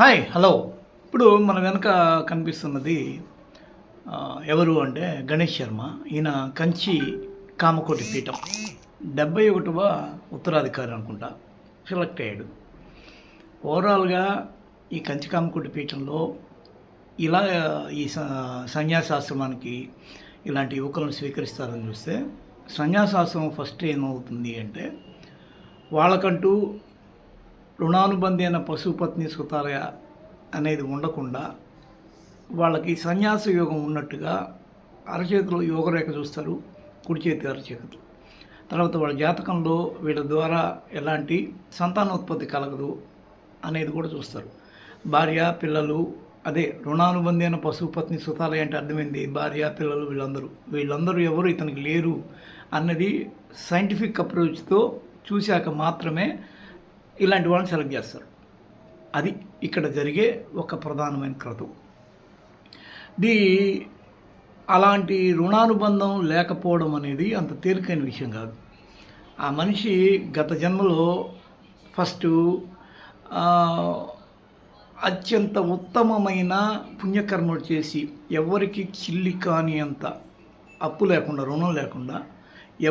Hi hello ఇప్పుడు మన వెనక కనిపిస్తున్నది ఎవరు అంటే గణేష్ శర్మ. ఈయన కంచి కామకోటి పీఠం. డెబ్బై ఒకటవ ఉత్తరాధికారి అనుకుంటా. సెలెక్ట్ అయ్యాడు. ఓవరాల్గా ఈ కంచి కామకోటి పీఠంలో ఇలా ఈ స- సన్యాసాశ్రమానికి ఇలాంటి యువకులను స్వీకరిస్తారని చూస్తే సన్యాసాశ్రమం ఫస్ట్ ఏమవుతుంది అంటే వాళ్ళకంటూ రుణానుబంధి అయిన పశుపత్ని సుతాలయ అనేది ఉండకుండా వాళ్ళకి సన్యాస యోగం ఉన్నట్టుగా అరచేతిలో యోగరేఖ చూస్తారు కుడి చేతి అరచేతులు తర్వాత వాళ్ళ జాతకంలో వీళ్ళ ద్వారా ఎలాంటి సంతానోత్పత్తి కలగదు అనేది కూడా చూస్తారు. భార్య పిల్లలు అదే రుణానుబంధి అయిన పశుపత్ని సుతాలయ అంటే అర్థమైంది భార్య పిల్లలు వీళ్ళందరూ. వీళ్ళందరూ ఎవరు ఇతనికి లేరు అన్నది సైంటిఫిక్ అప్రోచ్తో చూశాక మాత్రమే ఇలాంటి వాళ్ళని సెలెక్ట్ చేస్తారు. అది ఇక్కడ జరిగే ఒక ప్రధానమైన క్రతువు ది అలాంటి రుణానుబంధం లేకపోవడం అనేది అంత తేలికైన విషయం కాదు. ఆ మనిషి గత జన్మలో ఫస్ట్ అత్యంత ఉత్తమమైన పుణ్యకర్మలు చేసి ఎవరికి చిల్లి కాని అంత అప్పు లేకుండా రుణం లేకుండా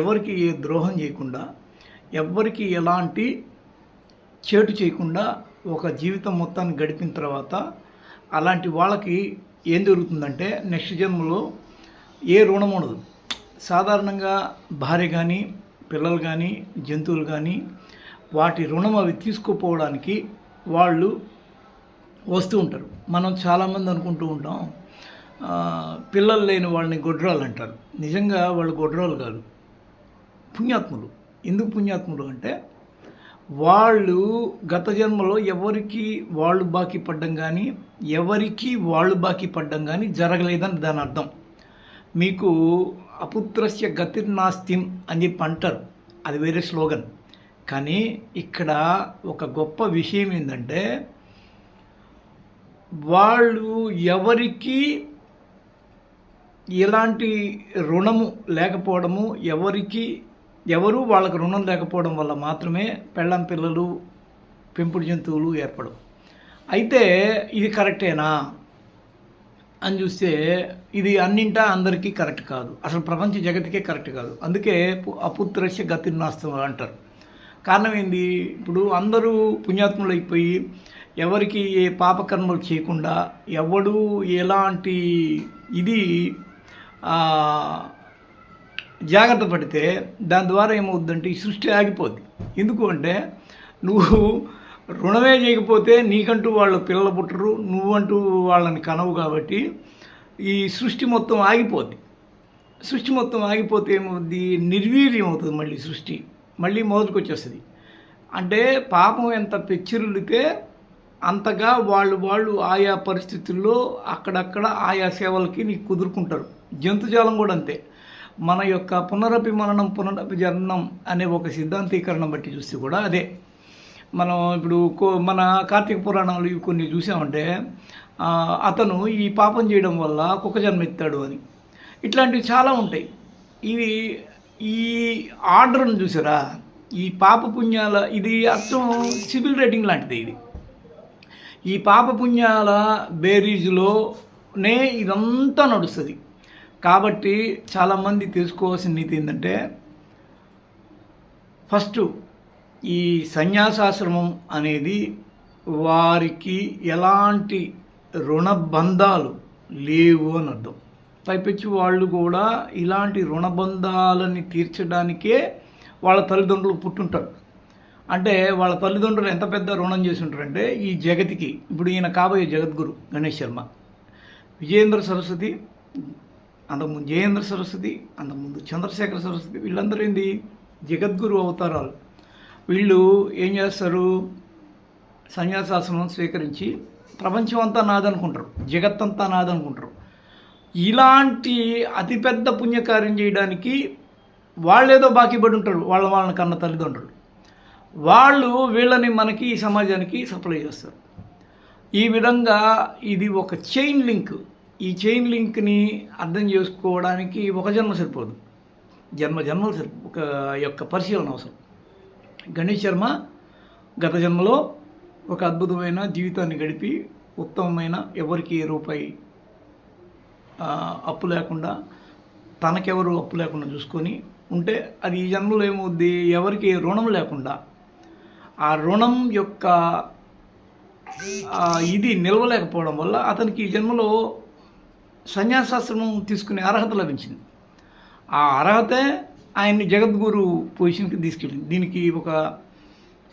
ఎవరికి ఏ ద్రోహం చేయకుండా ఎవరికి ఎలాంటి చేటు చేయకుండా ఒక జీవితం మొత్తాన్ని గడిపిన తర్వాత అలాంటి వాళ్ళకి ఏం జరుగుతుందంటే నెక్స్ట్ జన్మలో ఏ రుణం ఉండదు. సాధారణంగా భార్య కానీ పిల్లలు కానీ జంతువులు కానీ వాటి రుణం అవి తీసుకుపోవడానికి వాళ్ళు వస్తూ ఉంటారు. మనం చాలామంది అనుకుంటూ ఉంటాం పిల్లలు లేని వాళ్ళని గొడ్రాలు అంటారు. నిజంగా వాళ్ళు గొడ్రాలు కాదు. పుణ్యాత్ములు. ఎందుకు పుణ్యాత్ములు అంటే వాళ్ళు గత జన్మలో ఎవరికి వాళ్ళు బాకీ పడ్డం కానీ ఎవరికి వాళ్ళు బాకీ పడ్డం కానీ జరగలేదని దాని అర్థం. మీకు అపుత్రస్య గతిర్నాస్తిం అని చెప్పి అంటారు. అది వేరే స్లోగన్. కానీ ఇక్కడ ఒక గొప్ప విషయం ఏంటంటే వాళ్ళు ఎవరికి ఎలాంటి రుణము లేకపోవడము ఎవరికి ఎవరూ వాళ్ళకు రుణం లేకపోవడం వల్ల మాత్రమే పెళ్ళం పిల్లలు పెంపుడు జంతువులు ఏర్పడవు. అయితే ఇది కరెక్టేనా అని చూస్తే ఇది అన్నింటా అందరికీ కరెక్ట్ కాదు. అసలు ప్రపంచ జగతికే కరెక్ట్ కాదు. అందుకే పు- అపుత్రస్య గతిర్నాస్తం అంటారు. కారణం ఏంది? ఇప్పుడు అందరూ పుణ్యాత్ములు అయిపోయి ఎవరికి ఏ పాపకర్మలు చేయకుండా ఎవడు ఎలాంటి ఇది జాగ్రత్త పడితే దాని ద్వారా ఏమవుద్దంటే ఈ సృష్టి ఆగిపోద్ది. ఎందుకు అంటే నువ్వు రుణమే చేయకపోతే నీకంటూ వాళ్ళు పిల్లలు పుట్టరు నువ్వంటూ వాళ్ళని కనవు కాబట్టి ఈ సృష్టి మొత్తం ఆగిపోద్ది. సృష్టి మొత్తం ఆగిపోతే ఏమవుద్ది? నిర్వీర్యం అవుతుంది మళ్ళీ సృష్టి. మళ్ళీ మొదటికి వచ్చేస్తుంది అంటే పాపం ఎంత పెచ్చిరులితే అంతగా వాళ్ళు వాళ్ళు ఆయా పరిస్థితుల్లో అక్కడక్కడ ఆయా సేవలకి నీకు కుదురుకుంటారు. జంతుజాలం కూడా అంతే. మన యొక్క పునరపి మననం పునరపి జననం అనే ఒక సిద్ధాంతీకరణ బట్టి చూస్తే కూడా అదే. మనం ఇప్పుడు కో- మన కార్తీక పురాణాలు కొన్ని చూసామంటే అతను ఈ పాపం చేయడం వల్ల కుక్క జన్మ ఎత్తాడు అని. ఇట్లాంటివి చాలా ఉంటాయి. ఇవి ఈ ఆర్డర్ను చూసారా? ఈ పాప పుణ్యాల ఇది అర్థం సివిల్ రేటింగ్ లాంటిది ఇది. ఈ పాప పుణ్యాల బేరీజులోనే ఇదంతా నడుస్తుంది. కాబట్టి చాలామంది తెలుసుకోవాల్సిన నీతి ఏంటంటే ఫస్ట్ ఈ సన్యాసాశ్రమం అనేది వారికి ఎలాంటి రుణబంధాలు లేవు అని అర్థం. పైపెచ్చి వాళ్ళు కూడా ఇలాంటి రుణబంధాలని తీర్చడానికే వాళ్ళ తల్లిదండ్రులు పుట్టుంటారు. అంటే వాళ్ళ తల్లిదండ్రులు ఎంత పెద్ద రుణం చేసి ఉంటారంటే ఈ జగతికి. ఇప్పుడు ఈయన కాబోయే జగద్గురు గణేష్ శర్మ. విజయేంద్ర సరస్వతి అంతకుముందు జయేంద్ర సరస్వతి అంతకుముందు చంద్రశేఖర సరస్వతి వీళ్ళందరూ ఏంది? జగద్గురు అవతారాలు. వీళ్ళు ఏం చేస్తారు? సన్యాసాసనం స్వీకరించి ప్రపంచం అంతా నాదనుకుంటారు. జగత్తంతా నాదనుకుంటారు. ఇలాంటి అతిపెద్ద పుణ్యకార్యం చేయడానికి వాళ్ళేదో బాకీ పడి ఉంటారు. వాళ్ళ వాళ్ళని కన్న తల్లిదండ్రులు. వాళ్ళు వీళ్ళని మనకి ఈ సమాజానికి సప్లై చేస్తారు. ఈ విధంగా ఇది ఒక చైన్ లింక్. ఈ చైన్ లింక్ని అర్థం చేసుకోవడానికి ఒక జన్మ సరిపోదు. జన్మ జన్మలు సరి ఒక యొక్క పరిశీలన అవసరం. గణేష్ శర్మ గత జన్మలో ఒక అద్భుతమైన జీవితాన్ని గడిపి ఉత్తమమైన ఎవరికి ఏ రూపాయి అప్పు లేకుండా తనకెవరు అప్పు లేకుండా చూసుకొని ఉంటే అది ఈ జన్మలో ఏమవుద్ది? ఎవరికి రుణం లేకుండా. ఆ రుణం యొక్క ఇది నిలవలేకపోవడం వల్ల అతనికి ఈ జన్మలో సన్యాసాశ్రమం తీసుకునే అర్హత లభించింది. ఆ అర్హతే ఆయన్ని జగద్గురు పొజిషన్కి తీసుకెళ్ళింది. దీనికి ఒక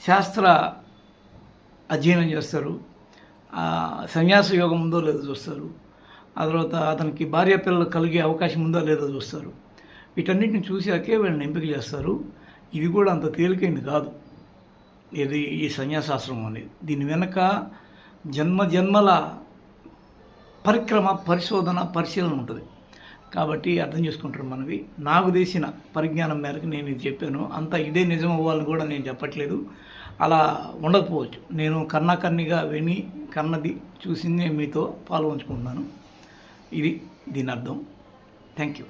శాస్త్ర అధ్యయనం చేస్తారు. సన్యాస యోగం ఉందో లేదో చూస్తారు. ఆ తర్వాత అతనికి భార్య పిల్లలు కలిగే అవకాశం ఉందో లేదో చూస్తారు. వీటన్నిటిని చూసాకే వీళ్ళని ఎంపిక చేస్తారు. ఇది కూడా అంత తేలికైంది కాదు. ఇది ఈ సన్యాసాశ్రమం అనేది. దీని వెనక జన్మ జన్మల పరిక్రమ పరిశోధన పరిశీలన ఉంటుంది. కాబట్టి అర్థం చేసుకుంటారు మనవి. నాకు తెలిసిన పరిజ్ఞానం మేరకు నేను ఇది చెప్పాను. అంత ఇదే నిజం అవ్వాలని కూడా నేను చెప్పట్లేదు. అలా ఉండకపోవచ్చు. నేను కన్నాకన్నిగా విని కన్నది చూసింది మీతో పాల్గొంచుకుంటున్నాను ఇది దీని అర్థం. Thank you